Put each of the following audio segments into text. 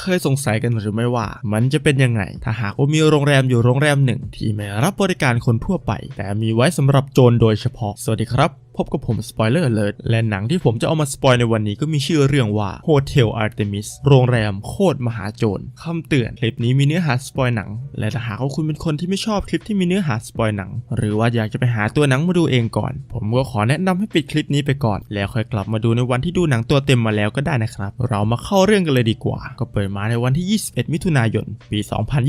เคยสงสัยกันหรือไม่ว่า มันจะเป็นยังไง ถ้าหากว่ามีโรงแรมอยู่โรงแรมหนึ่ง ที่ไม่รับบริการคนทั่วไป แต่มีไว้สำหรับโจรโดยเฉพาะ สวัสดีครับ พบกับผมสปอยเลอร์เลยและหนังที่ผมจะเอามาสปอยในวันนี้ก็มีชื่อเรื่องว่า Hotel Artemis โรงแรมโคตรมหาโจรคำเตือน คลิปนี้มีเนื้อหาสปอยหนัง และถ้าหากว่าคุณเป็นคนที่ไม่ชอบคลิปที่มีเนื้อหาสปอยหนัง หรือว่าอยากจะไปหาตัวหนังมาดูเองก่อน ผมก็ขอแนะนำให้ปิดคลิปนี้ไปก่อน แล้วค่อยกลับมาดูในวันที่ดูหนังตัวเต็มมาแล้วก็ได้นะครับ เรามาเข้าเรื่องกันเลยดีกว่า ก็เปิดมาในวันที่ 21 มิถุนายน ปี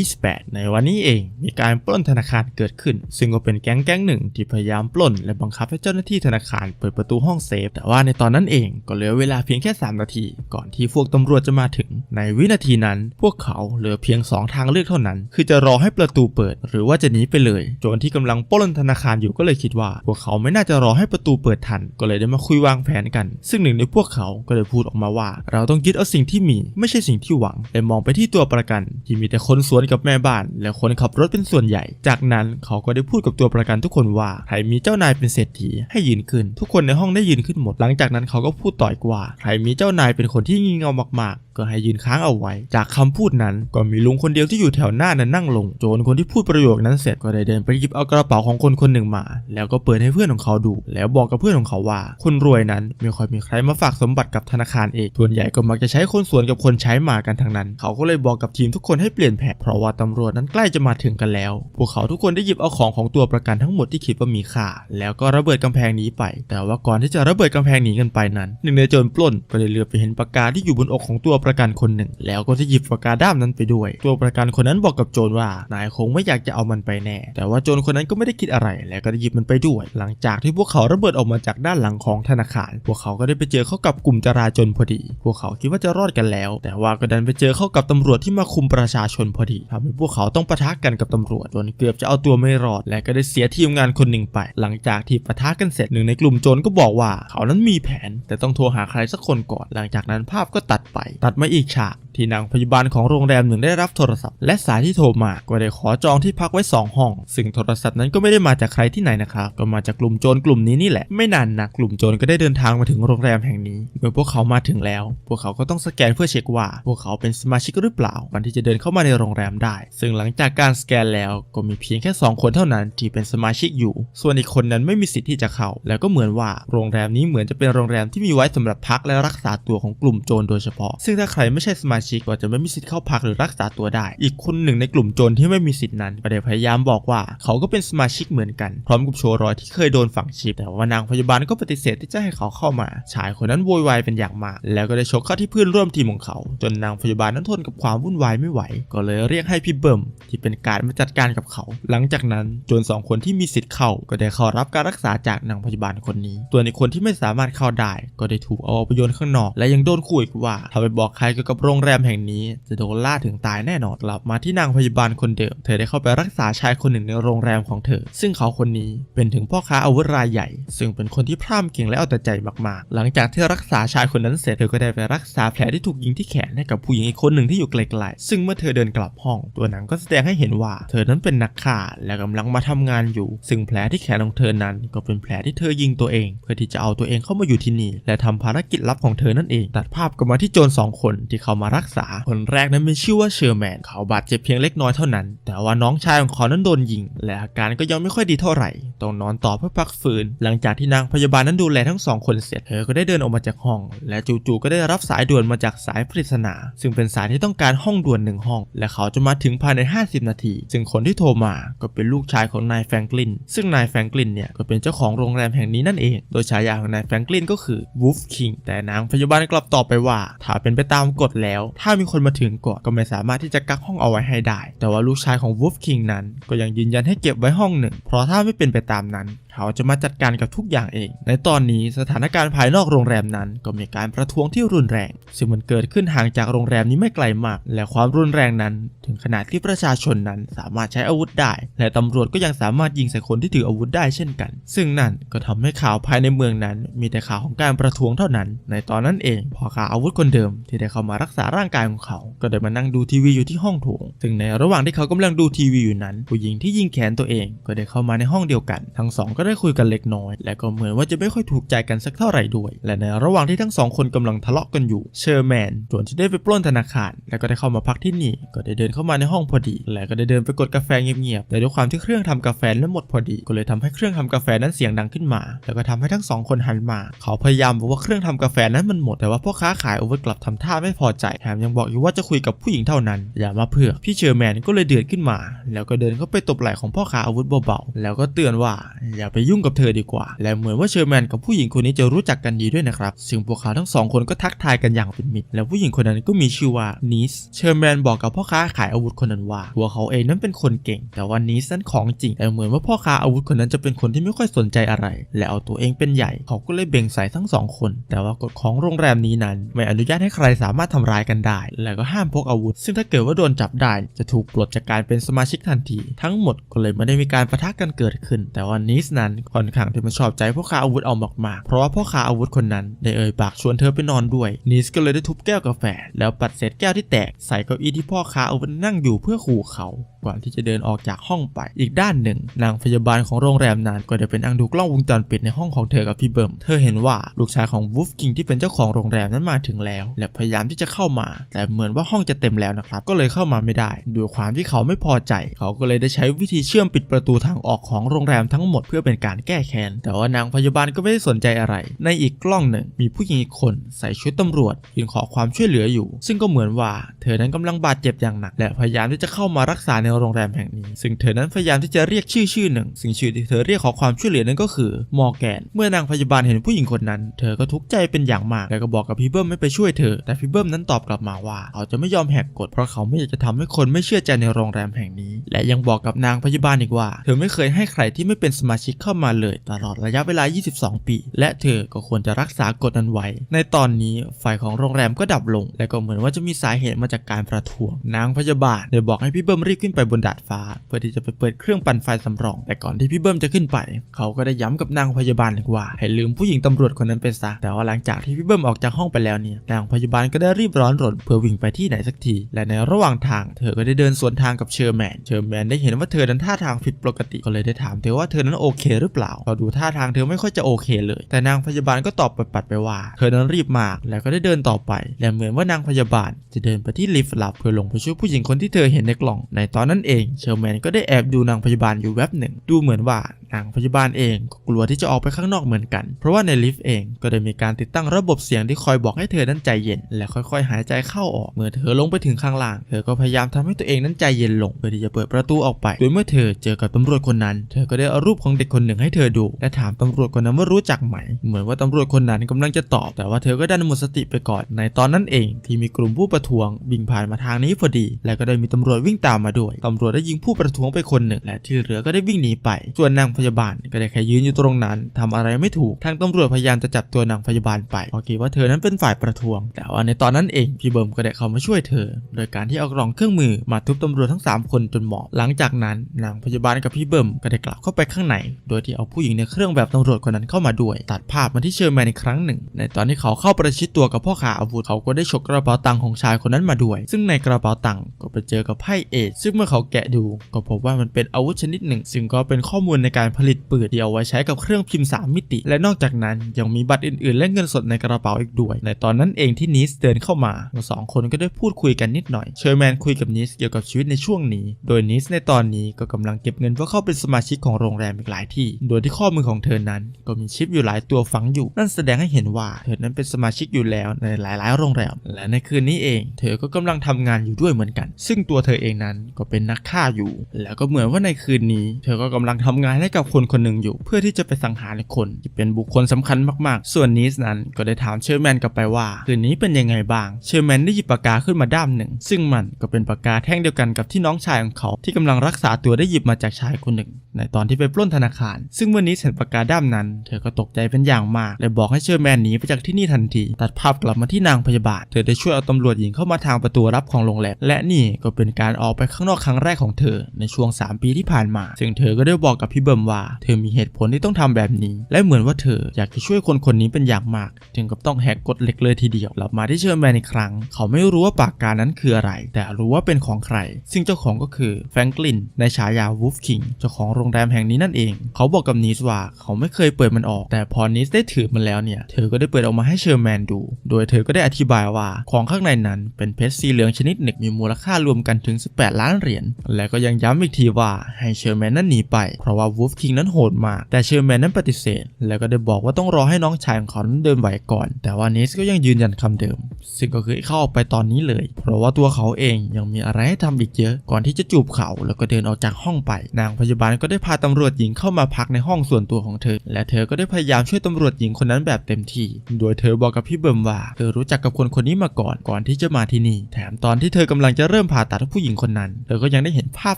2028 ในวันนี้เองมีการปล้นธนาคารเกิดขึ้น ซึ่งก็เป็นแก๊งแก๊งหนึ่งที่พยายามปล้น และบังคับให้เจ้าหน้าที่ธนาคารเปิดประตูห้องเซฟ แต่ว่าในตอนนั้นเองก็เหลือเวลาเพียงแค่ 3 นาที ก่อนที่พวกตำรวจจะมาถึง ในวินาทีนั้น พวกเขาเหลือเพียง 2 ทางเลือกเท่านั้น คือจะรอให้ประตูเปิด หรือว่าจะหนีไปเลยโจรที่กำลังปล้นธนาคารอยู่ก็เลยคิดว่า พวกเขาไม่น่าจะรอให้ประตูเปิดทัน ก็เลยได้มาคุยวางแผนกัน ซึ่งหนึ่งในพวกเขาก็เลยพูดออกมาว่า เราต้องยึดเอาสิ่งที่มี ไม่ใช่สิ่งที่หวังและมองไปที่ตัวประกัน ที่มีแต่คนสวนกับแม่บ้าน และคนขับรถเป็นส่วนใหญ่ จากนั้นเขาก็ได้พูดกับตัวประกันทุกคนว่าใครมีเจ้านายเป็นเศรษฐีให้ยืนขึ้น ทุกคนในห้องได้ยืนขึ้นหมด หลังจากนั้นเขาก็พูดต่อยกว่า ใครมีเจ้านายเป็นคนที่งี่เง่ามากๆ ก็ให้ยืนค้างเอาไว้ จากคำพูดนั้นก็มีลุงคนเดียวที่อยู่แถวหน้านั้นนั่งลง โจรคนที่พูดประโยคนั้นเสร็จก็ได้เดินไปหยิบเอากระเป๋าของคนคนหนึ่งมา แล้วก็เปิดให้เพื่อนของเขาดู แล้วบอกกับเพื่อนของเขาว่า คนรวยนั้นไม่ค่อยมีใครมาฝากสมบัติกับธนาคารเองส่วนใหญ่ก็มักจะใช้คนสวนกับคนใช้มากันทั้งนั้น เขาก็เลยบอกกับทีมทุกคนให้เปลี่ยนแผนเพราะว่าตำรวจนั้นใกล้จะมาถึงกันแล้ว พวกเขาทุกคนได้หยิบเอาของของตัวประกันทั้งหมดที่คิดว่ามีค่า แล้วก็ระเบิดกำแพงนี้ไป แต่ว่าก่อนที่จะระเบิดกำแพงหนีกันไปนั้นหนึ่งในโจรปล้นก็เลยเหลือไปเห็นปากกาที่อยู่บนอกของตัวประกันคนหนึ่ง แล้วก็ได้หยิบปากกาด้ามนั้นไปด้วย ตัวประกันคนนั้นบอกกับโจรว่านายคงไม่อยากจะเอามันไปแน่ แต่ว่าโจรคนนั้นก็ไม่ได้คิดอะไร แล้วก็ได้หยิบมันไปด้วย หลังจากที่พวกเขาระเบิดออกมาจากด้านหลังของธนาคาร พวกเขาก็ได้ไปเจอเข้ากับกลุ่มจราจรพอดี พวกเขาคิดว่าจะรอดกันแล้ว แต่ว่าก็ดันไปเจอเข้ากับตำรวจที่มาคุมประชาชนพอดีทำให้พวกเขาต้องปะทะกันกับตำรวจจนเกือบจะเอาตัวไม่รอด และก็ได้เสียทีมงานคนหนึ่งไป หลังจากที่ปะทะกันเสร็จหนึ่งในกลุ่มโจรก็บอกว่า เขานั้นมีแผน แต่ต้องโทรหาใครสักคนก่อน หลังจากนั้นภาพก็ตัดไป ตัดมาอีกฉากที่นางพยาบาลของโรงแรมหนึ่งได้รับโทรศัพท์ และสายที่โทรมา ก็ได้ขอจองที่พักไว้ 2 ห้อง ซึ่งโทรศัพท์นั้นก็ไม่ได้มาจากใครที่ไหนนะครับ ก็มาจากกลุ่มโจรกลุ่มนี้นี่แหละ ไม่นานนักกลุ่มโจรก็ได้เดินทางมาถึงโรงแรมแห่งนี้ เมื่อพวกเขามาถึงแล้ว พวกเขาก็ต้องสแกนเพื่อเช็คว่า พวกเขาเป็นสมาชิกหรือเปล่าก่อนที่จะเดินเข้ามาในโรงแรมได้ ซึ่งหลังจากการสแกนแล้วก็มีเพียงแค่ 2 คนเท่านั้นที่เป็นสมาชิกอยู่ ส่วนอีกคนนั้นไม่มีสิทธิ์ที่จะเข้า แล้วก็เหมือนว่าโรงแรมนี้เหมือนจะเป็นโรงแรมที่มีไว้สำหรับพักและรักษาตัวของกลุ่มโจรโดยเฉพาะ ซึ่งถ้าใครไม่ใช่สมาชิกก็จะไม่มีสิทธิ์เข้าพักหรือรักษาตัวได้ อีกคนหนึ่งในกลุ่มโจรที่ไม่มีสิทธิ์นั้นก็ได้พยายามบอกว่า เขาก็เป็นสมาชิกเหมือนกัน พร้อมกับโชว์รอยที่เคยโดนฝังชิปแต่ว่านางพยาบาลก็ปฏิเสธที่จะให้เขาเข้ามา ชายคนนั้นโวยวายเป็นอย่างมาก แล้วก็ได้ชกเข้าที่เพื่อนร่วมทีมของเขา จนนางพยาบาลนั้นทนกับความวุ่นวายไม่ไหว ก็เลยเรียกให้พี่เบิ่มที่เป็นการมาจัดการกับเขา หลังจากนั้นโจรสองคนที่มีสิทธิ์เข้าก็ได้เข้ารับการรักษาจากนางพยาบาลคนนี้ส่วในคนที่ไม่สามารถเข้าได้ ก็ได้ถูกเอาไปโยนข้างนอก และยังโดนขู่อีกว่าถ้าไปบอกใครเกี่ยวกับโรงแรมแห่งนี้ จะโดนล่าถึงตายแน่นอนกลับมาที่นางพยาบาลคนเดิม เธอได้เข้าไปรักษาชายคนหนึ่งในโรงแรมของเธอ ซึ่งเขาคนนี้เป็นถึงพ่อค้าอาวุธรายใหญ่ ซึ่งเป็นคนที่พร่ำเก่งและเอาแต่ใจมากๆ หลังจากที่รักษาชายคนนั้นเสร็จเธอก็ได้ไปรักษาแผลที่ถูกยิงที่แขนให้กับผู้หญิงอีกคนหนึ่งที่อยู่ไกลๆ ซึ่งเมื่อเธอเดินกลับห้อง ตัวหนังก็แสดงให้เห็นว่า เธอนั้นเป็นนักฆ่าและกำลังมาทำงานอยู่ ซึ่งแผลที่แขนของเธอนั้น ก็เป็นแผลที่เธอยิงตัวเอง เพื่อที่จะเอาตัวเองเข้ามาอยู่ที่นี่และทำภารกิจลับของเธอนั่นเองตัดภาพก็มาที่โจรสองคนนที่เขามารักษา คนแรกนั้นมีชื่อว่าเชอร์แมน เขาบาดเจ็บเพียงเล็กน้อยเท่านั้น แต่ว่าน้องชายของเขานั้นโดนยิง และอาการก็ยังไม่ค่อยดีเท่าไหร่ต้องนอนต่อเพื่อพักฟื้น หลังจากที่นางพยาบาลนั้นดูแลทั้งสองคนเสร็จเธอก็ได้เดินออกมาจากห้อง และจู่ๆก็ได้รับสายด่วนมาจากสายปริศนา ซึ่งเป็นสายที่ต้องการห้องด่วนหนึ่งห้อง และเขาจะมาถึงภายใน 50 นาที ซึ่งคนที่โทรมาก็เป็นลูกชายของนายแฟรงกลิน ซึ่งนายแฟรงกลินเนี่ยก็เป็นเจ้าของโรงแรมแห่งนี้นั่นเอง โดยฉายาของนายแฟรงกลินก็คือ Wolf King แต่นางพยาบาลกลับตอบไปว่า ถ้าเป็นไปตามกฎแล้ว ถ้ามีคนมาถึงก่อนก็ไม่สามารถที่จะกักห้องเอาไว้ให้ได้ แต่ว่าลูกชายของ Wolf King นั้นก็ยังยืนยันให้เก็บไว้ห้องหนึ่ง เพราะถ้าไม่เป็นไปตามนั้น เขาจะมาจัดการกับทุกอย่างเอง ในตอนนี้สถานการณ์ภายนอกโรงแรมนั้น ก็มีการประท้วงที่รุนแรง ซึ่งมันเกิดขึ้นห่างจากโรงแรมนี้ไม่ไกลมาก และความรุนแรงนั้น ถึงขนาดที่ประชาชนนั้นสามารถใช้อาวุธได้ และตำรวจก็ยังสามารถยิงใส่คนที่ถืออาวุธได้เช่นกัน ซึ่งนั่นก็ทำให้ข่าวภายในเมืองนั้น มีแต่ข่าวของการประท้วงเท่านั้น ในตอนนั้นเองพอข่าวอาวุธคนเดิมที่ได้เข้ามารักษาร่างกายของเขา ก็ได้มานั่งดูทีวีอยู่ที่ห้องโถงซึ่งในระหว่างที่เขากำลังดูทีวีอยู่นั้น ผู้หญิงที่ยิงแขนตัวเองก็ได้เข้ามาในห้องเดียวกัน ทั้งสองก็ได้คุยกันเล็กน้อย และก็เหมือนว่าจะไม่ค่อยถูกใจกันสักเท่าไหร่ด้วย และในระหว่างที่ทั้งสองคนกำลังทะเลาะกันอยู่ เชอร์แมนส่วนที่ได้ไปปล้นธนาคาร และก็ได้เข้ามาพักที่นี่ ก็ได้เดินเข้ามาในห้องพอดี และก็ได้เดินไปกดกาแฟเงียบๆ แต่ด้วยความที่เครื่องทำกาแฟนั้นหมดพอดี ก็เลยทำให้เครื่องทำกาแฟนั้นเสียงดังขึ้นมา แล้วก็ทำให้ทั้งสองคนหันมา เขาพยายามบอกว่าเครื่องทำกาแฟนั้นมันหมด แต่ว่าพ่อค้าขายโอเวอร์กลับทำท่าไม่พอใจ แถมยังบอกอยู่ว่าจะคุยกับผู้หญิงเท่านั้น อย่ามาเผือก พี่เชอร์แมนก็เลยเดือดขึ้นมา แล้วก็เดินเข้าไปตบไหล่ของพ่อค้าอาวุธเบาๆ แล้วก็เตือนว่าอย่าไปยุ่งกับเธอดีกว่า และเหมือนว่าเชอร์แมนกับผู้หญิงคนนี้จะรู้จักกันดีด้วยนะครับ ซึ่งพวกเขาทั้งสองคนก็ทักทายกันอย่างเป็นมิตร แล้วผู้หญิงคนนั้นก็มีชื่อว่านิส เชอร์แมนบอกกับพ่อค้าขายอาวุธคนนั้นว่าตัวเขาเองนั้นเป็นคนเก่ง แต่ว่านิสนั้นของจริง แต่เหมือนว่าพ่อค้าอาวุธคนนั้นจะเป็นคนที่ไม่ค่อยสนใจอะไร และเอาตัวเองเป็นใหญ่ เขาก็เลยเบ่งใส่ทั้งสองคน แต่ว่ากฎของโรงแรมนี้นั้น ไม่อนุญาตให้ใครสามารถทำร้ายกันได้ และก็ห้ามพกอาวุธ ซึ่งถ้าเกิดว่าโดนจับได้ จะถูกปลดจากการเป็นสมาชิกทันที ทั้งหมดก็เลยไม่ได้มีการประทะกันเกิดขึ้น แต่ว่านิสนั้นค่อนข้างที่มันชอบใจพ่อค้าอาวุธเอามากๆ เพราะว่าพ่อค้าอาวุธคนนั้นได้เอ่ยปากชวนเธอไปนอนด้วย นิสก็เลยได้ทุบแก้วกาแฟ แล้วปัดเศษแก้วที่แตกใส่เก้าอี้ที่พ่อค้าอาวุธนั่งอยู่เพื่อขู่เขา ก่อนที่จะเดินออกจากห้องไป อีกด้านหนึ่ง นางพยาบาลของโรงแรมนั้นก็ได้เป็นอังดูกล้องวงจรปิดในห้องของเธอกับพี่เบิร์มเธอเห็นว่าลูกชายของวูฟกิงที่เป็นเจ้าของโรงแรมนั้นมาถึงแล้ว และพยายามที่จะเข้ามา แต่เหมือนว่าห้องจะเต็มแล้วนะครับก็เลยเข้ามาไม่ได้ด้วยความที่เขาไม่พอใจ เขาก็เลยได้ใช้วิธีเชื่อมปิดประตูทางออกของโรงแรมทั้งหมดเพื่อเป็นการแก้แค้น แต่ว่านางพยาบาลก็ไม่ได้สนใจอะไร ในอีกกล้องหนึ่งมีผู้หญิงอีกคนใส่ชุดตำรวจยืนขอความช่วยเหลืออยู่ ซึ่งก็เหมือนว่าเธอนั้นกำลังบาดเจ็บอย่างหนัก และพยายามที่จะเข้ามารักษาในโรงแรมแห่งนี้ ซึ่งเธอนั้นพยายามที่จะเรียกชื่อชื่อหนึ่งซึ่งชื่อที่เธอเรียกขอความช่วยเหลือนั้นก็คือมอร์แกน เมื่อนางพยาบาลเห็นผู้หญิงคนนั้น เธอก็ทุกข์ใจเป็นอย่างมาก แล้วก็บอกกับพี่เบิ้มไม่ไปช่วยเธอ แต่พี่เบิ้มนั้นตอบกลับมาว่า เขาจะไม่ยอมแหกกฎเพราะเขาไม่อยากจะทำให้คนไม่เชื่อใจในโรงแรมแห่งนี้ และยังบอกกับนางพยาบาลอีกว่า เธอไม่เคยให้ใครที่ไม่เป็นสมาชิกเข้ามาเลยตลอดระยะเวลา 22 ปี และเธอก็ควรจะรักษากฎนั้นไว้ ในตอนนี้ไฟของโรงแรมก็ดับลง และก็เหมือนว่าจะมีสาเหตุมาจากการประท้วงนางพยาบาลเลยบอกให้พี่เบิ้มรีบขึ้นไปบนดาดฟ้า เพื่อที่จะไปเปิดเครื่องปั่นไฟสำรอง แต่ก่อนที่พี่เบิ้มจะขึ้นไป เขาก็ได้ย้ำกับนางพยาบาลว่าให้ลืมผู้หญิงตำรวจคนนั้นไปซะแต่ว่าหลังจากที่พี่เบิ้มออกจากห้องไปแล้วเนี่ยนางพยาบาลก็ได้รีบร้อนรนเพื่อวิ่งไปที่ไหนสักที และในระหว่างทางเธอก็ได้เดินสวนทางกับเชอร์แมนเชอร์แมนได้เห็นว่าเธอนั้นท่าทางผิดปกติก็เลยได้ถามเธอว่าเธอนั้นโอเคหรือเปล่าพอดูท่าทางเธอไม่ค่อยจะโอเคเลย แต่นางพยาบาลก็ตอบปัดๆไปว่า เธอนั้นรีบมากแล้วก็ได้เดินต่อไป และเหมือนว่านางพยาบาลจะเดินไปที่ลิฟต์ลับเพื่อลงไปช่วยผู้หญิงคนที่เธอเห็นในกล่อง ในตอนนั้นเองเชอร์แมนก็ได้แอบดูนางพยาบาลอยู่แวบหนึ่ง ดูเหมือนว่านางพยาบาลเองก็กลัวที่จะออกไปข้างนอกเหมือนกัน เพราะว่าในลิฟต์เองก็ได้มีการติดตั้งระบบเสียงที่คอยบอกให้เธอนั้นใจเย็น และค่อยๆ หายใจเข้าออก เมื่อเธอลงไปถึงข้างล่าง เธอก็พยายามทำให้ตัวเองนั้นใจเย็นลงเพื่อที่จะเปิดประตูออกไป โดยเมื่อเธอเจอกับตำรวจคนนั้น เธอก็ได้เอารูปของเด็กคนหนึ่งให้เธอดู และถามตำรวจคนนั้นว่ารู้จักไหม เหมือนว่าตำรวจคนนั้นกำลังจะตอบ แต่ว่าเธอก็ดันหมดสติไปก่อน ในตอนนั้นเองที่มีกลุ่มผู้ประท้วงวิ่งผ่านมาทางนี้พอดี และก็ได้มีตำรวจวิ่งตามมาด้วยตำรวจได้ยิงผู้ประท้วงไปคนหนึ่ง และที่เหลือก็ได้วิ่งหนีไป ส่วนนางพยาบาลก็ได้แค่ยืนอยู่ตรงนั้นทำอะไรไม่ถูก ทางตำรวจพยายามจะจับตัวนางพยาบาลไปเพราะคิดว่าเธอนั้นเป็นฝ่ายประท้วง แต่ว่าในตอนนั้นเองพี่เบิร์มก็ได้เข้ามาช่วยเธอ โดยการที่เอากล่องเครื่องมือมาทุบตำรวจทั้ง 3 คนจนหมอบหลังจากนั้นนางพยาบาลกับพี่เบิร์มก็ได้กลับเข้าไปข้างในโดยที่เอาผู้หญิงในเครื่องแบบตำรวจคนนั้นเข้ามาด้วย ตัดภาพมาที่เชอร์แมนอีกครั้งหนึ่ง ในตอนที่เขาเข้าประชิดตัวกับพ่อขาอาวุธเขาก็ได้ฉกกระเป๋าตังค์ของชายคนนั้นมาด้วย ซึ่งในกระเป๋าตังค์ก็ไปเจอกับไพ่เอทซึ่งเมื่อเขาแกะดู ก็พบว่ามันเป็นอาวุธชนิดหนึ่ง ซึ่งก็เป็นข้อมูลในการผลิตปืนที่เอาไว้ใช้กับเครื่องพิมพ์สามมิติ และนอกจากนั้นยังมีบัตรอื่น ๆ และเงินสดในกระเป๋าอีกด้วย ในตอนนั้นเองที่นิสเดินเข้ามาทั้งสองคนก็ได้พูดคุยกันนิดหน่อยเชอร์แมนคุยกับนิสเกี่ยวกับชีวิตในช่วงนี้ โดยนิสในตอนนี้ก็กำลังเก็บเงินเพื่อเข้าเป็นสมาชิกของโรงแรมอีกหลายทีโดยที่ข้อมือของเธอนั้น ก็มีชิปอยู่หลายตัวฝังอยู่ นั่นแสดงให้เห็นว่าเธอนั้นเป็นสมาชิกอยู่แล้วในหลาย ๆ โรงแรม และในคืนนี้เอง เธอก็กำลังทำงานอยู่ด้วยเหมือนกัน ซึ่งตัวเธอเองนั้นก็เป็นนักฆ่าอยู่ แล้วก็เหมือนว่าในคืนนี้ เธอก็กำลังทำงานให้กับคนคนหนึ่งอยู่ เพื่อที่จะไปสังหารคนที่เป็นบุคคลสำคัญมาก ๆ ส่วนนิสนั้นก็ได้ถามเชอร์แมนกลับไปว่าคืนนี้เป็นยังไงบ้าง เชอร์แมนได้หยิบปากกาขึ้นมาด้ามหนึ่ง ซึ่งมันก็เป็นปากกาแท่งเดียวกันกับที่น้องชายของเขา ที่กำลังรักษาตัวได้หยิบมาจากชายคนหนึ่ง ในตอนที่ไปปล้นธนาคารซึ่งเมื่อนิสเห็นปากกาด้ามนั้น เธอก็ตกใจเป็นอย่างมากและบอกให้เชอร์แมนหนีไปจากที่นี่ทันที ตัดภาพกลับมาที่นางพยาบาล เธอได้ช่วยเอาตำรวจหญิงเข้ามาทางประตูรับของโรงแรม และนี่ก็เป็นการออกไปข้างนอกครั้งแรกของเธอในช่วง 3 ปีที่ผ่านมา ซึ่งเธอก็ได้บอกกับพี่เบิร์มว่า เธอมีเหตุผลที่ต้องทำแบบนี้ และเหมือนว่าเธออยากจะช่วยคนคนนี้เป็นอย่างมากถึงกับต้องแหกกฎเหล็กเลยทีเดียวกลับมาที่เชอร์แมนอีกครั้ง เขาไม่รู้ว่าปากกานั้นคืออะไร แต่รู้ว่าเป็นของใคร ซึ่งเจ้าของก็คือแฟรงกลินในฉายาวูฟคิงเจ้าของโรงแรมแห่งนี้นั่นเองเขาบอกกับนิสว่าเขาไม่เคยเปิดมันออก แต่พอนิสได้ถือมันแล้วเนี่ย เธอก็ได้เปิดออกมาให้เชอร์แมนดู โดยเธอก็ได้อธิบายว่าของข้างในนั้นเป็นเพชรสีเหลืองชนิดหนึ่งมีมูลค่ารวมกันถึง 18 ล้านเหรียญ และก็ยังย้ำอีกทีว่าให้เชอร์แมนนั้นหนีไปเพราะว่าวูฟคิงนั้นโหดมาก แต่เชอร์แมนนั้นปฏิเสธ แล้วก็ได้บอกว่าต้องรอให้น้องชายของเขานั้นเดินไหวก่อน แต่ว่านิสก็ยังยืนยันคำเดิม ซึ่งก็คือเข้าออกไปตอนนี้เลย เพราะว่าตัวเขาเองยังมีอะไรให้ทำอีกเยอะ ก่อนที่จะจูบเขาแล้วก็เดินออกจากห้องไป นางพยาบาลก็ได้พาตำรวจหญิงเข้ามาพักในห้องส่วนตัวของเธอ และเธอก็ได้พยายามช่วยตำรวจหญิงคนนั้นแบบเต็มที่ โดยเธอบอกกับพี่เบิร์มว่า เธอรู้จักกับคนคนนี้มาก่อนก่อนที่จะมาที่นี่ แถมตอนที่เธอกำลังจะเริ่มผ่าตัดผู้หญิงคนนั้น เธอก็ยังได้เห็นภาพ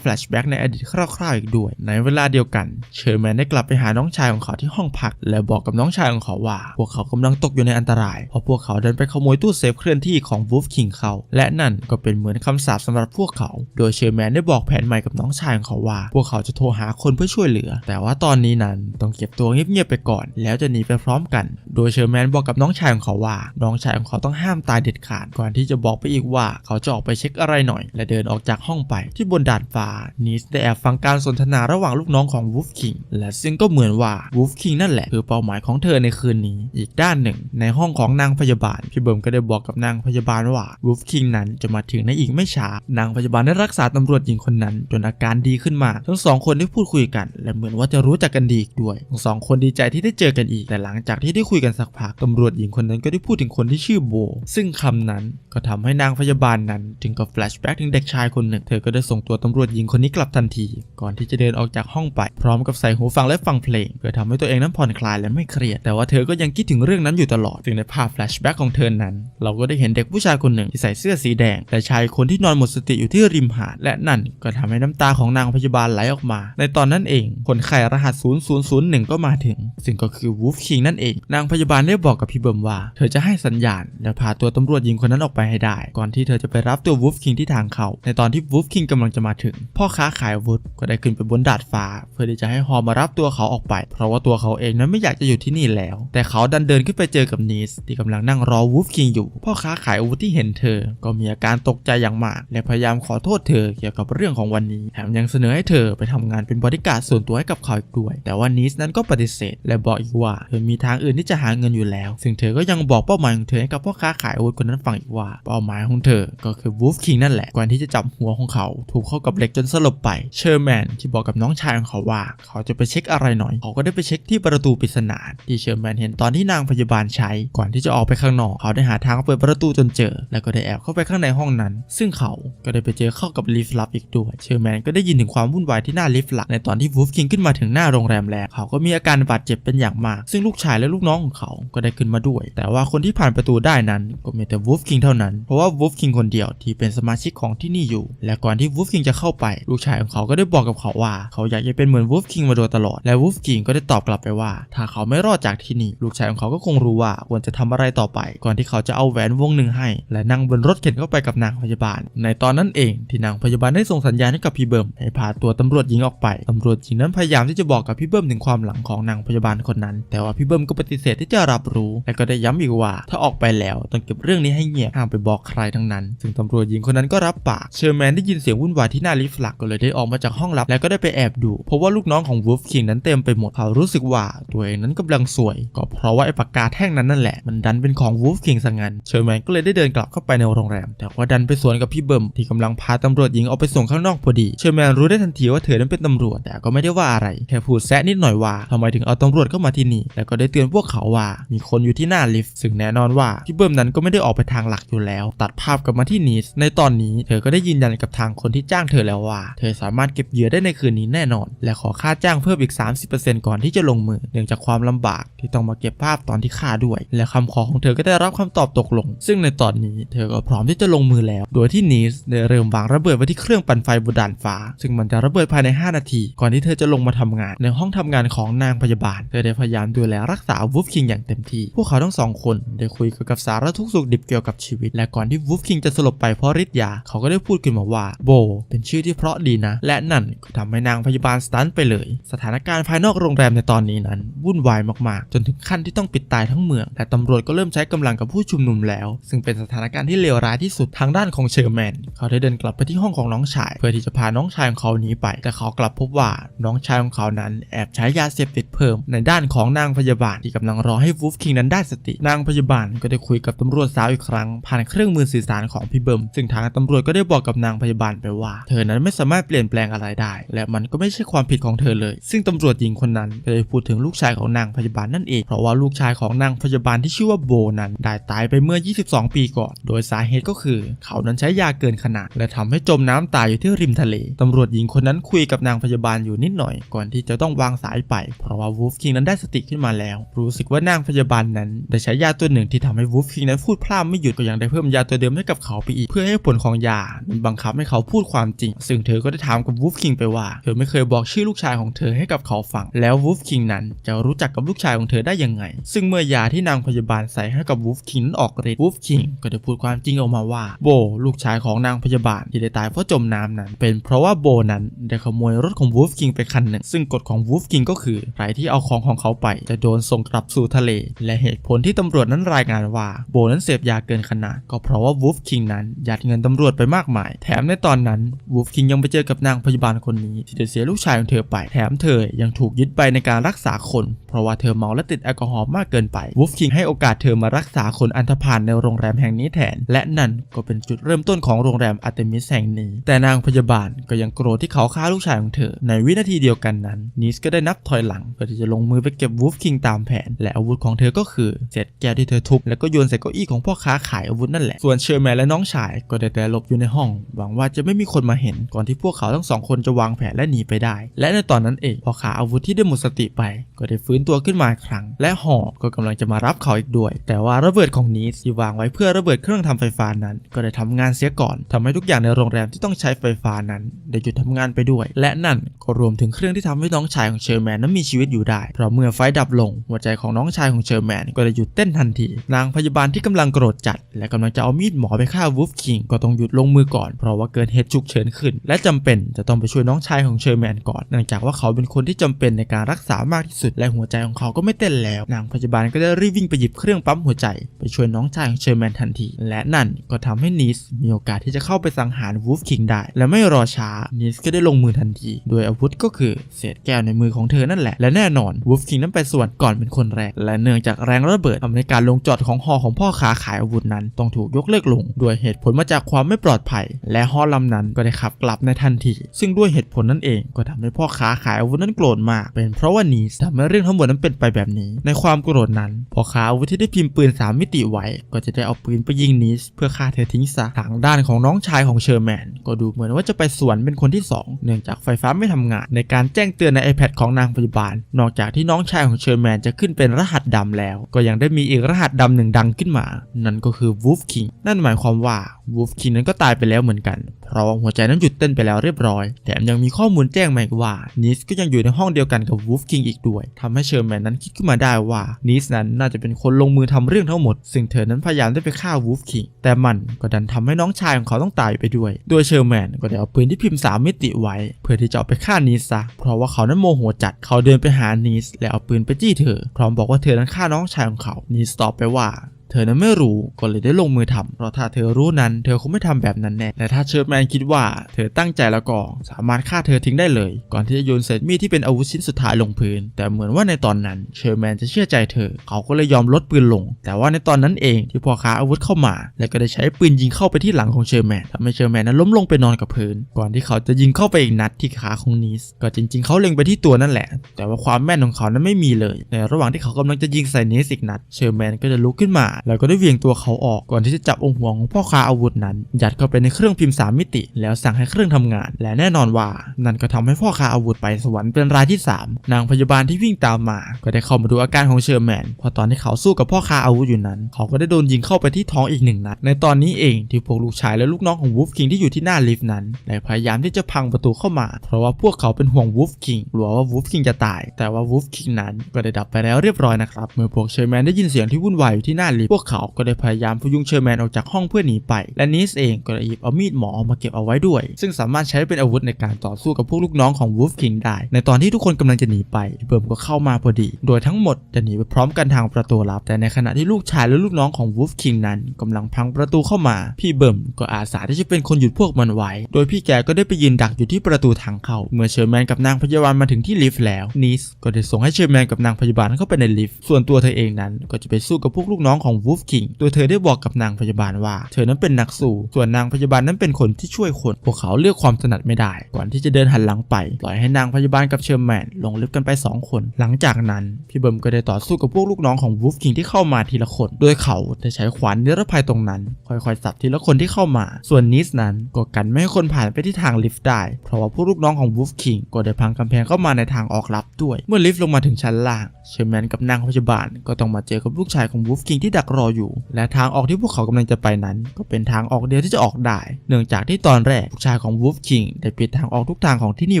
แฟลชแบ็กในอดีตคร่าวๆอีกด้วย ในเวลาเดียวกัน เชอร์แมนได้กลับไปหาน้องชายของเขาที่ห้องพัก และบอกกับน้องชายของเขาว่า พวกเขากำลังตกอยู่ในอันตราย เพราะพวกเขาเดันไปขโมยตู้เซฟเคลื่อนที่ของวูฟคิงเขา และนั่นก็เป็นเหมือนคำสาปสำหรับพวกเขา โดยเชอร์แมนได้บอกแผนใหม่กับน้องชายของเขาว่า พวกเขาจะโทรหาคนเพื่อช่วยเหลือ แต่ว่าตอนนี้นั้นต้องเก็บตัวเงียบๆไปก่อน แล้วจะหนีไปพร้อมกัน โดยเชอร์แมนบอกกับน้องชายของเขาว่า น้องชายของเขาต้องห้ามตายเด็ดขาดก่อนที่จะบอกไปอีกว่าเขาจะออกไปเช็คอะไรหน่อย และเดินออกจากห้องไปที่บนดาดฟ้านิสได้แอบฟังการสนทนาระหว่างลูกน้องของวูฟคิงและซึ่งก็เหมือนว่าวูฟคิงนั่นแหละคือเป้าหมายของเธอในคืนนี้ อีกด้านหนึ่ง ในห้องของนางพยาบาลพี่เบิร์มก็ได้บอกกับนางพยาบาลว่าวูฟคิงนั้นจะมาถึงในอีกไม่ช้านางพยาบาลได้รักษาตำรวจหญิงคนนั้น จนอาการดีขึ้นมา ทั้งสองคนได้พูดคุยกัน และเหมือนว่าจะะรู้จักกันดีอีกด้วยทั้งสองคนดีใจที่ได้เจอกันอีก แต่หลังจากที่ได้คุยกันสักพักตำรวจหญิงคนนั้นก็ได้พูดถึงคนที่ชื่อโบ ซึ่งคำนั้นก็ทำให้นางพยาบาลนั้น ถึงกับแฟลชแบ็กถึงเด็กชายคนหนึ่ง เธอก็ได้ส่งตัวตำรวจหญิงคนนี้กลับทันที ก่อนที่จะเดินออกจากห้องไป พร้อมกับใส่หูฟังและฟังเพลงเพื่อทำให้ตัวเองนั้นผ่อนคลายและไม่เครียดแต่ว่าเธอก็ยังคิดถึงเรื่องนั้นอยู่ตลอดซึ่งในภาพแฟลชแบ็กของเธอนั้น เราก็ได้เห็นเด็กผู้ชายคนหนึ่งที่ใส่เสื้อสีแดงและชายคนที่นอนหมดสติอยู่ที่ริมหาดและนั่นก็ทำให้น้ำตาของนางพยาบาลไหลออกมา ในตอนนั้นเองคนไข้รหัส 0001 ก็มาถึง ซึ่งก็คือวูฟคิงนั่นเอง นางพยาบาลได้บอกกับพี่เบิร์มว่า เธอจะให้สัญญาณ และพาตัวตำรวจหญิงคนนั้นออกไปให้ได้ ก่อนที่เธอจะไปรับตัววูฟคิงที่ทางเขา ในตอนที่วูฟคิงกำลังจะมาถึง พ่อค้าขายอาวุธก็ได้ขึ้นไปบนดาดฟ้า เพื่อที่จะให้ฮอมารับตัวเขาออกไป เพราะว่าตัวเขาเองนั้นไม่อยากจะอยู่ที่นี่แล้ว แต่เขาดันเดินขึ้นไปเจอกับนีสที่กำลังนั่งรอวูฟคิงอยู่ พ่อค้าขายอาวุธที่เห็นเธอ ก็มีอาการตกใจอย่างมาก และพยายามขอโทษเธอเกี่ยวกับเรื่องของวันนี้ แถมยังเสนอให้เธอไปทำงานเป็นบริการส่วนตัวให้กับเขาอีกด้วย แต่ว่านีสนั้นก็ปฏิเสธ และบอกอีกว่าเธอมีทางอื่นที่จะหาเงินอยู่แล้ว ซึ่งเธอก็ยังบอกเป้าหมายของเธอให้กับพ่อค้าขายอาวุธคนนั้นฟังอีกว่าเป้าหมายของเธอ ก็คือวูฟคิงนั่นแหละก่อนที่จะจับหัวของเขา ถูกเข้ากับเหล็กจนสลบไปเชอร์แมนที่บอกกับน้องชายของเขาว่า เขาจะไปเช็คอะไรหน่อย เขาก็ได้ไปเช็คที่ประตูปริศนาที่เชอร์แมนเห็นตอนที่นางพยาบาลใช้ ก่อนที่จะออกไปข้างนอก เขาได้หาทางเปิดประตูจนเจอ แล้วก็ได้แอบเข้าไปข้างในห้องนั้น ซึ่งเขาก็ได้ไปเจอเข้ากับลิฟต์ลับอีกด้วย เชอร์แมนก็ได้ยินถึงความวุ่นวายที่หน้าลิฟต์ลักในตอนที่วูฟคิงขึ้นมาถึงหน้าโรงแรมแล้วเขาก็มีอาการบาดเจ็บเป็นอย่างมาก ซึ่งลูกชายและลูกน้องของเขาก็ได้ขึ้นมาด้วย แต่ว่าคนที่ผ่านประตูได้นั้นก็มีแต่วูฟคิงเท่านั้น เพราะว่าวูฟคิงคนเดียวที่เป็นสมาชิกของที่นี่อยู่ และก่อนที่วูฟคิงจะเข้าไป ลูกชายของเขาก็ได้บอกกับเขาว่า เขาอยากจะเป็นเหมือนวูฟคิงมาโดยตลอด และวูฟคิงก็ได้ตอบกลับไปว่า ถ้าเขาไม่รอดจากที่นี่ ลูกชายของเขาก็คงรู้ว่าควรจะทำอะไรต่อไป ก่อนที่เขาจะเอาแหวนวงหนึ่งให้ และนั่งบนรถเข็นเข้าไปกับนางพยาบาล ในตอนนั้นเองที่นางพยาบาลได้ส่งสัญญาณให้กับพี่เบิร์มให้พาตัวตำรวจหญิงออกไปตำรวจหญิงนั้นพยายามที่จะบอกกับพี่เบิร์มถึงความหลังของนางพยาบาลคนนั้น แต่ว่าพี่เบิร์มก็ปฏิเสธที่จะรับรู้ และก็ได้ย้ำอีกว่า ถ้าออกไปแล้วต้องเก็บเรื่องนี้ให้เงียบห้ามไปบอกใครทั้งนั้น ซึ่งตำรวจหญิงคนนั้นก็รับปาก เชอร์แมนได้ยินเสียงวุ่นวายที่หน้าลิฟต์หลักก็เลยได้ออกมาจากห้องลับ แล้วก็ได้ไปแอบดูเพราะว่าลูกน้องของวูฟคิงนั้นเต็มไปหมดเขารู้สึกว่าตัวเองนั้นกำลังสวย ก็เพราะว่าไอ้ปากกาแท่งนั้นนั่นแหละมันดันเป็นของวูฟคิงซะงั้นเชอร์แมนก็เลยได้เดินกลับเข้าไปในโรงแรม แต่ว่าดันไปสวนกับพี่เบิร์มที่กำลังพาตำรวจหญิงออกไปส่งข้างนอกพอดี เชอร์แมนรู้ได้ทันทีว่าเธอนั้นเป็นตำรวจแต่ก็ไม่ได้ว่าอะไรแค่พูดแซะนิดหน่อยว่าทำไมถึงเอาตำรวจเข้ามาที่นี่ แล้วก็ได้เตือนพวกเขาว่า มีคนอยู่ที่หน้าลิฟต์ซึ่งแน่นอนว่าพี่เบิร์มนั้นก็ไม่ได้ออกไปทางหลักอยู่แล้ว ตัดภาพกลับมาที่นีสในตอนนี้เธอก็ได้ยืนยันกับทางคนที่จ้างเธอแล้วว่า เธอสามารถเก็บเหยื่อได้ในคืนนี้แน่นอน และขอค่าจ้างเพิ่มอีก 30%ก่อนที่จะลงมือ เนื่องจากความลำบากที่ต้องมาเก็บภาพตอนที่ฆ่าด้วย และคำขอของเธอก็ได้รับคำตอบตกลง ซึ่งในตอนนี้เธอก็พร้อมที่จะลงมือแล้ว โดยที่นีสได้เริ่มวางระเบิดไว้ที่เครื่องปั่นไฟบนดานฟ้า ซึ่งมันจะระเบิดภายใน 5 นาที ก่อนที่เธอจะลงมาทำงาน ในห้องทำงานของนางพยาบาลเธอได้พยายามดูแลรักษาวูฟคิงอย่างเต็มที่ พวกเขาทั้งสองคนได้คุยเกี่ยวกับสารทุกสุขดิบเกี่ยวกับชีวิต และก่อนที่วูฟคิงจะสลบไปเพราะฤทธิ์ยา เขาก็ได้พูดขึ้นมาว่าโบเป็นชื่อที่เพราะดีนะ และนั่นก็ทำให้นางพยาบาลสตันไปเลย สถานการณ์ภายนอกโรงแรมในตอนนี้นั้น วุ่นวายมากๆ จนถึงขั้นที่ต้องปิดตายทั้งเมืองและตำรวจก็เริ่มใช้กำลังกับผู้ชุมนุมแล้ว ซึ่งเป็นสถานการณ์ที่เลวร้ายที่สุดทางด้านของเชอร์แมน เขาได้เดินกลับไปที่ห้องของน้องชาย เพื่อที่จะพาน้องชายของเขาหนีไป แต่เขากลับพบว่าน้องชายของเขานั้นแอบใช้ยาเสพติดเพิ่ม ในด้านของนางพยาบาลที่กำลังรอให้วูฟคิงนั้นได้สติ นางพยาบาลก็ได้คุยกับตำรวจสาวอีกครั้ง ผ่านเครื่องมือสื่อสารของพี่เบิมซึ่งทางตำรวจก็ได้บอกกับนางพยาบาลไปว่า เธอนั้นไม่สามารถเปลี่ยนแปลงอะไรได้ และมันก็ไม่ใช่ความผิดของเธอเลย ซึ่งตำรวจหญิงคนนั้นก็ได้พูดถึงลูกชายของนางพยาบาลนั่นเองเพราะว่าลูกชายของนางพยาบาลที่ชื่อว่าโบนั้นได้ตายไปเมื่อ 22 ปีก่อน โดยสาเหตุก็คือ เขานั้นใช้ยาเกินขนาด และทำให้จมน้ำตายอยู่ที่ริมทะเลตำรวจหญิงคนนั้นคุยกับนางพยาบาลอยู่นิดหน่อยก่อนที่จะต้องวางสายไป เพราะว่าวูฟคิงนั้นได้สติขึ้นมาแล้ว รู้สึกว่านางพยาบาลนั้น ได้ใช้ยาตัวหนึ่งที่ทำให้วูฟคิงนั้นพูดพร่ำไม่หยุดก็ยังได้เพิ่มยาตัวเดิมให้กับเขาไปอีก เพื่อให้ผลของยานั้นบังคับให้เขาพูดความจริง ซึ่งเธอก็ได้ถามกับวูฟคิงไปว่าเธอไม่เคยบอกชื่อลูกชายของเธอให้กับเขาฟัง แล้ววูฟคิงนั้นจะรู้จักกับลูกชายของเธอได้ยังไง ซึ่งเมื่อยาที่นางพยาบาลใส่ให้กับวูฟคิงนั้นออกฤทธิ์วูฟคิงก็ได้พูดความจริงออกมาว่า โบ ลูกชายของนางพยาบาลที่ได้ตายเพราะจมน้ำนั้น เป็นเพราะว่าโบนั้นได้ขโมยรถของวูฟคิงไปคันหนึ่งซึ่งกฎของวูฟคิงก็คือ ใครที่เอาของของเขาไป จะโดนส่งกลับสู่ทะเล และเหตุผลที่ตำรวจนั้นรายงานว่าโบนั้นเสพยาเกินขนาด ก็เพราะว่าวูฟคิงนั้นยัดเงินตำรวจไปมากมาย แถมในตอนนั้นวูฟคิงยังไปเจอกับนางพยาบาลคนนี้ที่จะเสียลูกชายของเธอไป แถมเธอยังถูกยึดไปในการรักษาคน เพราะว่าเธอเมาและติดแอลกอฮอล์มากเกินไปวูฟคิงให้โอกาสเธอมารักษาคนอันธพาลในโรงแรมแห่งนี้แทน และนั่นก็เป็นจุดเริ่มต้นของโรงแรมอาร์เตมิสแห่งนี้ แต่นางพยาบาลก็ยังโกรธที่เขาฆ่าลูกชายของเธอในวินาทีเดียวกันนั้นนิสก็ได้นับถอยหลังเพื่อที่จะลงมือไปเก็บวูฟคิงตามแผน และอาวุธของเธอก็คือเศษแก้วที่เธอทุบแล้วก็โยนใส่เก้าอี้ของพ่อค้าขายอาวุธนั่นแหละส่วนเชอร์แมนและน้องชายก็ได้แต่หลบอยู่ในห้อง หวังว่าจะไม่มีคนมาเห็นก่อนที่พวกเขาทั้งสองคนจะวางแผนและหนีไปได้ และในตอนนั้นเองพ่อค้าอาวุธที่ได้หมดสติไป ก็ได้ฟื้นตัวขึ้นมาอีกครั้ง และหอก็กำลังจะมารับเขาอีกด้วย แต่ว่าระเบิดของนีสที่วางไว้เพื่อระเบิดเครื่องทำไฟฟ้านั้น ก็ได้ทำงานเสียก่อนทำให้ทุกอย่างในโรงแรมที่ต้องใช้ไฟฟ้านั้น ได้หยุดทำงานไปด้วย และนั่นก็รวมถึงเครื่องที่ทำให้น้องชายของเชอร์แมนนั้นมีชีวิตอยู่ได้ เพราะเมื่อไฟดับลง หัวใจของน้องชายของเชอร์แมนก็ได้หยุดเต้นทันที นางพยาบาลที่กำลังโกรธจัด และกำลังจะเอามีดหมอไปฆ่าวูฟคิงก็ต้องหยุดลงมือก่อน เพราะว่าเกิดเหตุฉุกเฉินขึ้น และจำเป็นจะต้องไปช่วยน้องชายของเชอร์แมนก่อน เนื่องจากว่าเขาเป็นคนที่จำเป็นในการรักษามากที่สุด และหัวใจของเขาก็ไม่เต้นแล้ว นางพยาบาลก็ได้รีบวิ่งไปหยิบเครื่องปั๊มหัวใจไปช่วยน้องชายของเชอร์แมนทันที และนั่นก็ทำให้นิสมีโอกาสที่จะเข้าไปสังหารวูฟคิงได้ และไม่รอช้านิสก็ได้ลงมือทันที โดยอาวุธก็คือเศษแก้วในมือของเธอนั่นแหละ และแน่นอนวูฟคิงนั้นไปส่วนก่อนเป็นคนแรก และเนื่องจากแรงระเบิดทำให้การลงจอดของฮอของพ่อค้าขายอาวุธนั้น ต้องถูกยกเลิกลง ด้วยเหตุผลมาจากความไม่ปลอดภัย และฮอลำนั้นก็ได้ขับกลับในทันที ซึ่งด้วยเหตุผลนั่นเองก็ทำให้พ่อค้าขายอาวุธนั้นโกรธมาก เป็นเพราะว่านีสทำให้เรื่องทั้งหมดนั้นเป็นไปแบบนี้ ในความโกรธนั้นพ่อค้าอาวุธที่ได้พิมพ์ปืนสามมิติไว้ ก็จะได้เอาปืนไปยิงนีสเพื่อฆ่าเธอทิ้งซะทางด้านของน้องชายของเชอร์แมน ก็ดูเหมือนว่าจะไปสวนเป็นคนที่สองเนื่องจากไฟฟ้าไม่ทำงานในการแจ้งเตือนใน iPad ของนางพยาบาล นอกจากที่น้องชายของเชอร์แมนจะขึ้นเป็นรหัสดำแล้ว ก็ยังได้มีอีกรหัสดำหนึ่งดังขึ้นมา นั่นก็คือ Wolf King นั่นหมายความว่า Wolf King นั้นก็ตายไปแล้วเหมือนกันเพราะว่าหัวใจนั้นหยุดเต้นไปแล้วเรียบร้อย แถมยังมีข้อมูลแจ้งมาอีกว่านิสก็ยังอยู่ในห้องเดียวกันกับ Wolf King อีกด้วยทำให้เชอร์แมนนั้นคิดขึ้นมาได้ว่านิสนั้นน่าจะเป็นคนลงมือทำเรื่องทั้งหมด ซึ่งเธอนั้นพยายามได้ไปฆ่า Wolf King แต่มันก็ดันทำให้น้องชายของเขาต้องตายไปด้วย โดยเชอร์แมนก็ได้เอาปืนที่พิมพ์สามมิติไว้ เพื่อที่จะเอาไปฆ่านิสซะเพราะว่าเขานั้นโมโหจัดเขาเดินไปหานิสและเอาปืนไปจี้เธอพร้อมบอกว่าเธอนั้นฆ่าน้องชายของเขานิสตอบไปว่า เธอนั้นไม่รู้ก็เลยได้ลงมือทำเพราะถ้าเธอรู้นั้น เธอคงไม่ทำแบบนั้นแน่แต่ถ้าเชิร์ตแมนคิดว่าเธอตั้งใจแล้วก็สามารถฆ่าเธอทิ้งได้เลย ก่อนที่จะโยนเศษมีดที่เป็นอาวุธชิ้นสุดท้ายลงพื้น แต่เหมือนว่าในตอนนั้นเชอร์แมนจะเชื่อใจเธอ เขาก็เลยยอมลดปืนลง แต่ว่าในตอนนั้นเองที่พ่อค้าอาวุธเข้ามา และก็ได้ใช้ปืนยิงเข้าไปที่หลังของเชอร์แมนทำให้เชอร์แมนนั้นล้มลงไปนอนกับพื้น ก่อนที่เขาจะยิงเข้าไปอีกนัดที่ขาของนิสก็จริง ๆ เขาเล็งไปที่ตัวนั่นแหละ แต่ว่าความแม่นของเขานั้นไม่มีเลย ในระหว่างที่เขากำลังจะยิงใส่นิสอีกนัดเชอร์แมนก็จะลุกขึ้นมาแล้วก็ได้เวียงตัวเขาออกก่อนที่จะจับองค์หัวของพ่อค้าอาวุธนั้น ยัดเข้าไปในเครื่องพิมพ์สามมิติ แล้วสั่งให้เครื่องทำงาน และแน่นอนว่า นั่นก็ทำให้พ่อค้าอาวุธไปสวรรค์เป็นรายที่ 3 นางพยาบาลที่วิ่งตามมา ก็ได้เข้ามาดูอาการของเชอร์แมนพอตอนที่เขาสู้กับพ่อค้าอาวุธอยู่นั้น เขาก็ได้โดนยิงเข้าไปที่ท้องอีกหนึ่งนัด ในตอนนี้เองที่พวกลูกชายและลูกน้องของวูฟคิงที่อยู่ที่หน้าลิฟต์นั้นได้พยายามที่จะพังประตูเข้ามา เพราะว่าพวกเขาเป็นห่วงวูฟคิงกลัวว่าวูฟคิงจะตาย แต่ว่าวูฟคิงนั้นก็ได้ดับไปแล้วเรียบร้อยนะครับเมื่อพวกเชอร์แมนได้ยินเสียงที่วุ่นวายอยู่ที่หน้าลิฟพวกเขาก็ได้พยายามพยุงเชอร์แมนออกจากห้องเพื่อหนีไป และนิสเองก็ได้หยิบเอามีดหมอมาเก็บเอาไว้ด้วย ซึ่งสามารถใช้เป็นอาวุธในการต่อสู้กับพวกลูกน้องของวูฟคิงได้ ในตอนที่ทุกคนกำลังจะหนีไปเบิร์มก็เข้ามาพอดี โดยทั้งหมดจะหนีไปพร้อมกันทางประตูลับ แต่ในขณะที่ลูกชายและลูกน้องของวูฟคิงนั้นกำลังพังประตูเข้ามา พี่เบิร์มก็อาสาที่จะเป็นคนหยุดพวกมันไว้ โดยพี่แกก็ได้ไปยืนดักอยู่ที่ประตูทางเข้า เมื่อเชอร์แมนกับนางพยาบาลมาถึงที่ลิฟต์แล้วนิสก็ได้ส่งให้เชอร์แมนกับนางพยาบาลเข้าไปในลิฟต์ส่วนตัวเธอเองนั้นก็จะไปสู้กับพวกลูกน้องของวูฟคิงโดยเธอได้บอกกับนางพยาบาลว่า เธอนั้นเป็นนักสู้ ส่วนนางพยาบาลนั้นเป็นคนที่ช่วยคน พวกเขาเลือกความถนัดไม่ได้ ก่อนที่จะเดินหันหลังไป ปล่อยให้นางพยาบาลกับเชอร์แมนลงลิฟต์กันไปสองคน หลังจากนั้น พี่เบิร์มก็ได้ต่อสู้กับพวกลูกน้องของวูฟคิงที่เข้ามาทีละคน โดยเขาได้ใช้ขวานนิรภัยตรงนั้น ค่อยๆสับทีละคนที่เข้ามา ส่วนนิสนั้นก็กันไม่ให้คนผ่านไปที่ทางลิฟต์ได้ เพราะว่าพวกลูกน้องของวูฟคิงก็ได้พังกำแพงเข้ามาในทางออกลับด้วย เมื่อลิฟต์ลงมาถึงชั้นล่าง เชอร์แมนกับนางพยาบาลก็ต้องมาเจอกับลูกชายของวูฟคิงที่ดักรออยู่ และทางออกที่พวกเขากำลังจะไปนั้น ก็เป็นทางออกเดียวที่จะออกได้ เนื่องจากที่ตอนแรกลูกชายของวูฟคิงได้ปิดทางออกทุกทางของที่นี่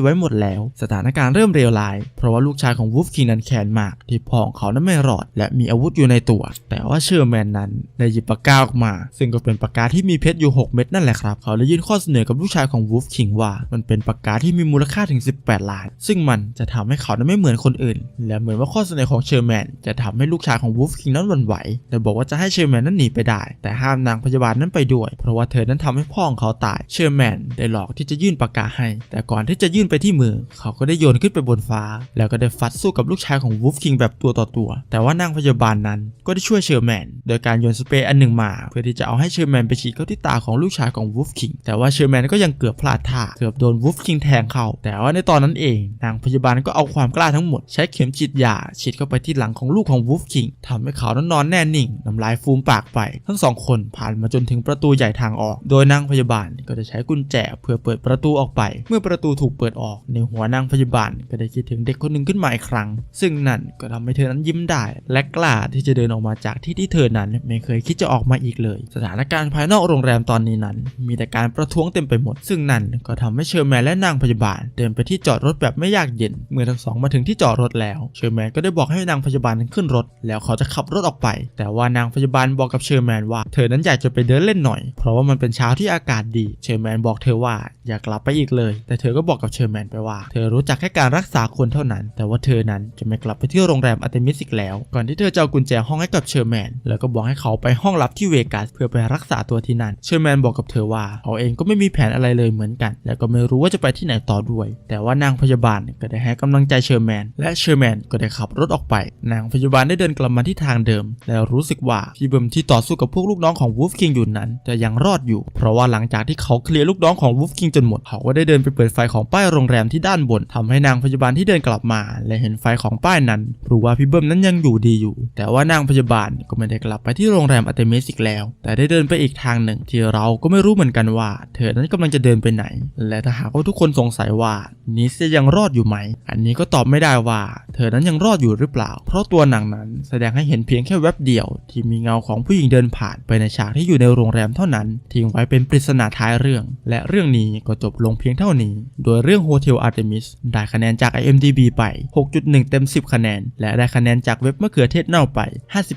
ไว้หมดแล้ว สถานการณ์เริ่มเลวร้ายเพราะว่าลูกชายของวูฟคิงนั้นแค้นมาก ที่พ่อของเขานั้นไม่รอด และมีอาวุธอยู่ในตัว แต่ว่าเชอร์แมนนั้นได้หยิบปากกาออกมา ซึ่งก็เป็นปากกาที่มีเพชรอยู่ 6 เม็ดนั่นแหละครับเขาเลยยื่นข้อเสนอกับลูกชายของวูฟคิงว่ามันเป็นปากกาที่มีมูลค่าถึง 18 ล้าน ซึ่งมันจะทำให้เขานั้นไม่เหมือนคนอื่น และเหมือนว่าข้อเสนอของเชอร์แมนจะทำให้ลูกชายของวูฟคิงนั้นหวั่นไหวและบอกว่าจะให้เชอร์แมนนั้นหนีไปได้ แต่ห้ามนางพยาบาลนั้นไปด้วย เพราะว่าเธอนั้นทำให้พ่อของเขาตาย เชอร์แมนได้หลอกที่จะยื่นปากกาให้ แต่ก่อนที่จะยื่นไปที่มือ เขาก็ได้โยนขึ้นไปบนฟ้า แล้วก็ได้ฟัดสู้กับลูกชายของวูฟคิงแบบตัวต่อตัว แต่ว่านางพยาบาลนั้นก็ได้ช่วยเชอร์แมนโดยการโยนสเปรย์อันหนึ่งมา เพื่อที่จะเอาให้เชอร์แมนไปฉีดเข้าที่ตาของลูกชายของวูฟคิงแต่ว่าเชอร์แมนก็ยังเกือบพลาดท่าเกือบโดนวูฟคิงแทงเข้า แต่ว่าในตอนนั้นเอง นางพยาบาลก็เอาความกล้าทั้งหมด ใช้เข็มฉีดยาฉีดเข้าไปที่หลังของลูกของวูฟคิงทำให้เขานั้นนอนแน่นิ่งน้ำลายฟูมปากไป ทั้งสองคนผ่านมาจนถึงประตูใหญ่ทางออก โดยนางพยาบาลก็จะใช้กุญแจเพื่อเปิดประตูออกไป เมื่อประตูถูกเปิดออกในหัวนางพยาบาลก็ได้คิดถึงเด็กคนหนึ่งขึ้นมาอีกครั้ง ซึ่งนั่นก็ทำให้เธอนั้นยิ้มได้ และกล้าที่จะเดินออกมาจากที่ที่เธอนั้น ไม่เคยคิดจะออกมาอีกเลย สถานการณ์ภายนอกโรงแรมตอนนี้นั้น มีแต่การประท้วงเต็มไปหมด ซึ่งนั่นก็ทำให้เชอร์แมนและนางพยาบาล เดินไปที่จอดรถแบบไม่ยากเย็น เมื่อทั้งสองมาถึงที่จอดรถแล้ว เชอร์แมนก็ได้บอกให้นางพยาบาลขึ้นรถ แล้วเขาจะขับรถออกไป แต่ว่านางพยาบาลบอกกับเชอร์แมนว่าเธอนั้นอยากจะไปเดินเล่นหน่อย เพราะว่ามันเป็นเช้าที่อากาศดี เชอร์แมนบอกเธอว่าอยากกลับไปอีกเลย แต่เธอก็บอกกับเชอร์แมนไปว่า เธอรู้จักแค่การรักษาคนเท่านั้น แต่ว่าเธอนั้นจะไม่กลับไปที่โรงแรมอาร์เตมิสอีกแล้ว ก่อนที่เธอจะเอากุญแจห้องให้กับเชอร์แมน แล้วก็บอกให้เขาไปห้องลับที่เวกัสเพื่อไปรักษาตัวที่นั่น เชอร์แมนบอกกับเธอว่าเขาเองก็ไม่มีแผนอะไรเลยเหมือนกัน แล้วก็ไม่รู้ว่าจะไปที่ไหนต่อด้วย แต่ว่านางพยาบาลก็ได้ให้กำลังใจเชอร์แมน และเชอร์แมนก็ได้ขับรถออกไป นางพยาบาลได้เดินกลับมาที่ทางเดิม แล้วรู้สึกว่าพี่เบิมที่ต่อสู้กับพวกลูกน้องของวูฟคิงอยู่นั้น จะยังรอดอยู่ เพราะว่าหลังจากที่เขาเคลียร์ลูกน้องของวูฟคิงจนหมด เขาก็ได้เดินไปเปิดไฟของป้ายโรงแรมที่ด้านบนทำให้นางพยาบาลที่เดินกลับมา และเห็นไฟของป้ายนั้นรู้ว่าพี่เบิมนั้นยังอยู่ดีอยู่ แต่ว่านางพยาบาลก็ไม่ได้กลับไปที่โรงแรมอาร์เมสอีกแล้ว แต่ได้เดินไปอีกทางหนึ่ง ที่เราก็ไม่รู้เหมือนกันว่า เธอนั้นกำลังจะเดินไปไหน และถ้าหากว่าทุกคนสงสัยว่านิสจะยังรอดอยู่ไหม อันนี้ก็ตอบไม่ได้ว่า เธอนั้นยังรอดอยู่หรือเปล่า เพราะตัวหนังนั้นแสดงให้เห็นเพียงแค่แวบเดียวที่มีเงาของผู้หญิงเดินผ่านไปในฉากที่อยู่ในโรงแรมเท่านั้นทิ้งไว้เป็นปริศนาท้ายเรื่อง และเรื่องนี้ก็จบลงเพียงเท่านี้ โดยเรื่อง Hotel Artemis ได้คะแนนจาก IMDb ไป 6.1 เต็ม 10 คะแนน และได้คะแนนจากเว็บมะเขือเทศเน่าไป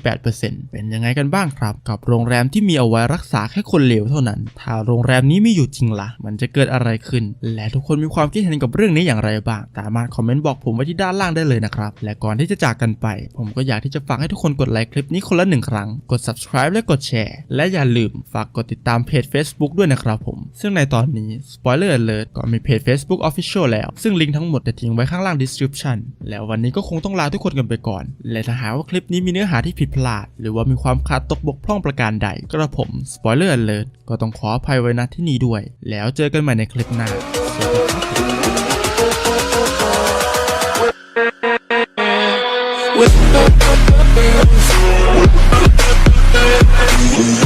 58%เป็นยังไงกันบ้างครับ กับโรงแรมที่มีเอาไว้รักษาแค่คนเหลวเท่านั้น ถ้าโรงแรมนี้ไม่อยู่จริงละ่ะ มันจะเกิดอะไรขึ้น และทุกคนมีความคิดเห็นกับเรื่องนี้อย่างไรบ้าง สามารถคอมเมนต์บอกผมไว้ที่ด้านล่างได้เลยนะครับ และก่อนที่จะจากกันไป ผมก็อยากที่จะฝากให้ทุกคนกดไลค์คลิปนี้คนละหนึ่งครั้ง กด subscribe และกดแชร์ และอย่าลืมฝากกดติดตามเพจ Facebook ด้วยนะครับผม ซึ่งในตอนนี้ spoiler alert ก็มีเพจ Facebook Official แล้ว ซึ่งลิงก์ทั้งหมดจะทิ้งไว้ข้างล่าง description แล้ววันนี้ก็คงต้องลาทุกคนกันไปก่อน และถ้าหากว่าคลิปนี้มีเนื้อหาที่ผิดพลาด หรือว่ามีความขาดตกบกพร่องประการใด กระผม spoiler alert ก็ต้องขออภัยไว้ณที่นี้ด้วย แล้วเจอกันใหม่ในคลิปหน้าสวัสดีครับ With We'll.